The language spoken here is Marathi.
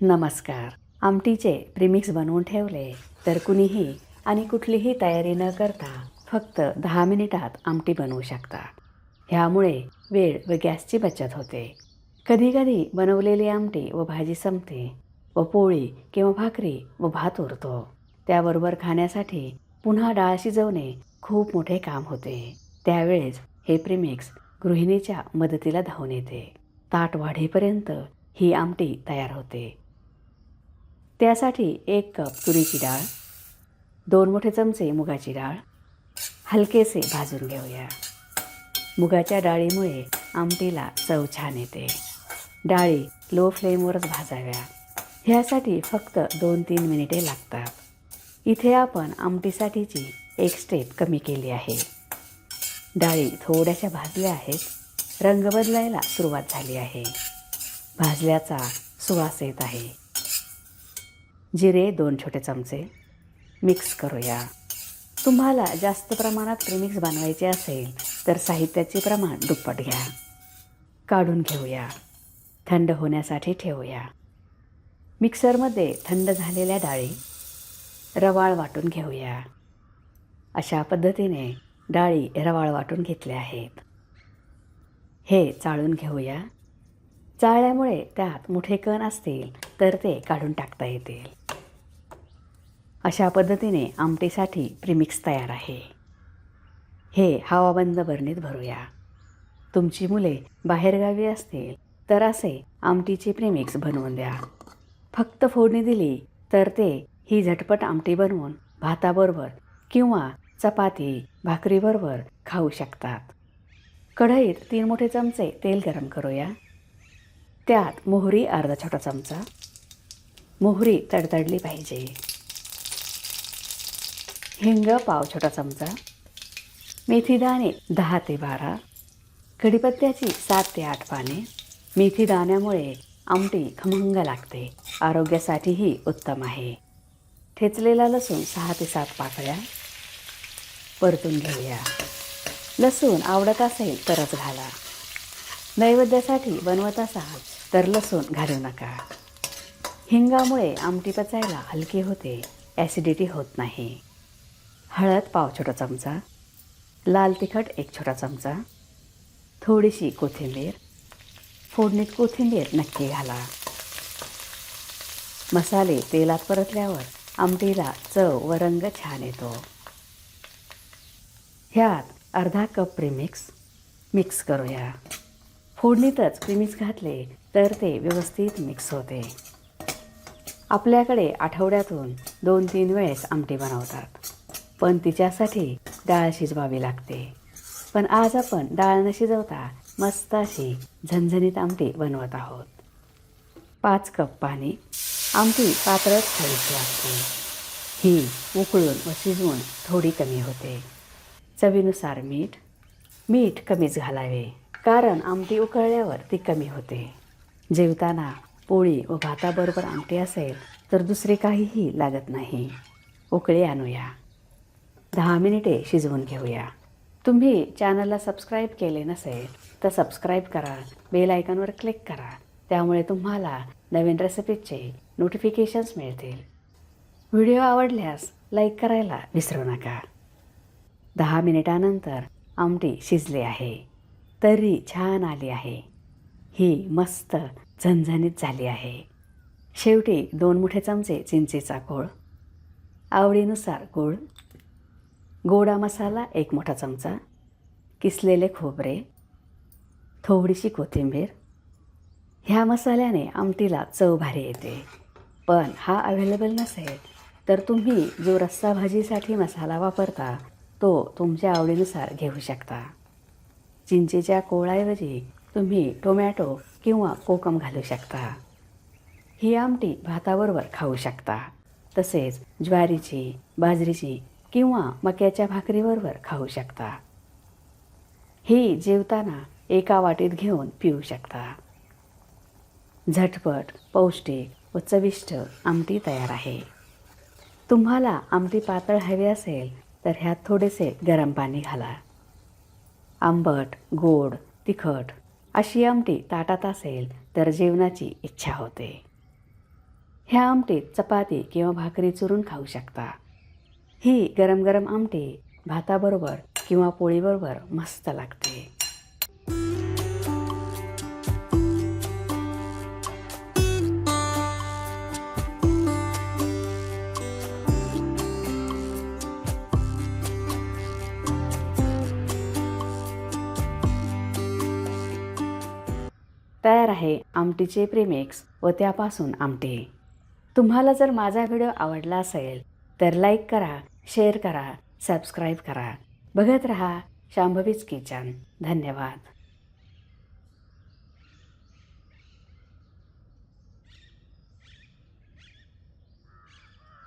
नमस्कार. आमटीचे प्रिमिक्स बनवून ठेवले तर कुणीही आणि कुठलीही तयारी न करता फक्त दहा मिनिटात आमटी बनवू शकता. ह्यामुळे वेळ व गॅसची बचत होते. कधीकधी बनवलेली आमटी व भाजी संपते व पोळी किंवा भाकरी व भात उरतो. त्याबरोबर खाण्यासाठी पुन्हा डाळ शिजवणे खूप मोठे काम होते. त्यावेळेस हे प्रिमिक्स गृहिणीच्या मदतीला धावून येते. ताट वाढेपर्यंत ही आमटी तयार होते. त्यासाठी एक कप तुरीची डाळ दोन मोठे चमचे मुगाची डाळ हलकेसे भाजून घेऊया. मुगाच्या डाळीमुळे आमटीला चव छान येते. डाळी लो फ्लेमवरच भाजाव्या. ह्यासाठी फक्त दोन तीन मिनिटे लागतात. इथे आपण आमटीसाठीची एक स्टेप कमी केली आहे. डाळी थोड्याशा भाजल्या आहेत. रंग बदलायला सुरुवात झाली आहे. भाजल्याचा सुवास येत आहे. जिरे दोन छोटे चमचे. मिक्स करूया. तुम्हाला जास्त प्रमाणात प्रिमिक्स बनवायचे असेल तर साहित्याचे प्रमाण दुप्पट घ्या. काढून घेऊया. थंड होण्यासाठी ठेवूया. मिक्सरमध्ये थंड झालेल्या डाळी रवाळ वाटून घेऊया. अशा पद्धतीने डाळी रवाळ वाटून घेतल्या आहेत. हे चाळून घेऊया. चाळल्यामुळे त्यात मोठे कण असतील तर ते काढून टाकता येतील. अशा पद्धतीने आमटीसाठी प्रिमिक्स तयार आहे. हे हवाबंद बरणीत भरूया. तुमची मुले बाहेरगावी असतील तर असे आमटीचे प्रिमिक्स बनवून द्या. फक्त फोडणी दिली तर ते ही झटपट आमटी बनवून भाताबरोबर किंवा चपाती भाकरीबरोबर खाऊ शकतात. कढईत तीन मोठे चमचे तेल गरम करूया. त्यात मोहरी अर्धा छोटा चमचा. मोहरी तडतडली पाहिजे. हिंग पाव छोटा चमचा मेथीदाणे दहा ते बारा कढीपत्त्याची सात ते आठ पाने. मेथी दाण्यामुळे आमटी खमंग लागते. आरोग्यासाठीही उत्तम आहे. ठेचलेला लसूण सहा ते सात पाकळ्या. परतून घेऊया. लसूण आवडत असेल तरच घाला. नैवेद्यासाठी बनवत असाल तर लसूण घालू नका. हिंगामुळे आमटी पचायला हलकी होते. ॲसिडिटी होत नाही. हळद पाव छोटा चमचा लाल तिखट एक छोटा चमचा थोडीशी कोथिंबीर फोडणीत कोथिंबीर नक्की घाला. मसाले तेलात परतल्यावर आमटीला चव व रंग छान येतो. ह्यात अर्धा कप प्रीमिक्स मिक्स करूया. फोडणीतच प्रीमिक्स घातले तर ते व्यवस्थित मिक्स होते. आपल्याकडे आठवड्यातून दोन तीन वेळेस आमटी बनवतात. पण तिच्यासाठी डाळ शिजवावी लागते. पण आज आपण डाळ न शिजवता मस्त अशी झणझणीत आमटी बनवत आहोत. पाच कप पाणी आमटी पातळच खायची लागते. ही उकळून व शिजवून थोडी कमी होते. चवीनुसार मीठ मीठ कमीच घालावे कारण आमटी उकळल्यावर ती कमी होते. जेवताना पोळी व भाताबरोबर आमटी असेल तर दुसरे काहीही लागत नाही. उकळी आणूया. दहा मिनिटे शिजवून घेऊया. तुम्ही चॅनलला सबस्क्राईब केले नसेल तर सबस्क्राईब करा बेल आयकॉनवर क्लिक करा. त्यामुळे तुम्हाला नवीन रेसिपीजचे नोटिफिकेशन्स मिळतील. व्हिडिओ आवडल्यास लाईक करायला विसरू नका. दहा मिनिटानंतर आमटी शिजली आहे. तर्री छान आली आहे. ही मस्त झणझणीत झाली आहे. शेवटी दोन मोठे चमचे चिंचेचा गोळ. आवडीनुसार गूळ गोडा मसाला एक मोठा चमचा किसलेले खोबरे थोडीशी कोथिंबीर. ह्या मसाल्याने आमटीला चव भारी येते. पण हा अवेलेबल नसेल तर तुम्ही जो रस्सा भाजीसाठी मसाला वापरता तो तुमच्या आवडीनुसार घेऊ शकता. चिंचेच्या कोळाऐवजी तुम्ही टोमॅटो किंवा कोकम घालू शकता. ही आमटी भाताबरोबर खाऊ शकता. तसेच ज्वारीची बाजरीची किंवा मक्याच्या भाकरीबरोबर खाऊ शकता. ही जेवताना एका वाटीत घेऊन पिऊ शकता. झटपट पौष्टिक व चविष्ट आमटी तयार आहे. तुम्हाला आमटी पातळ हवी असेल तर ह्यात थोडेसे गरम पाणी घाला. आंबट गोड तिखट अशी आमटी ताटात असेल तर जेवणाची इच्छा होते. ह्या आमटीत चपाती किंवा भाकरी चुरून खाऊ शकता. ही गरम गरम आमटी भाताबरोबर किंवा पोळीबरोबर मस्त लागते. तयार आहे आमटीचे प्रेमिक्स व त्यापासून आमटे. तुम्हाला जर माझा व्हिडिओ आवडला असेल तर लाईक करा शेअर करा सबस्क्राईब करा. बघत रहा शांभवीच किचन धन्यवाद.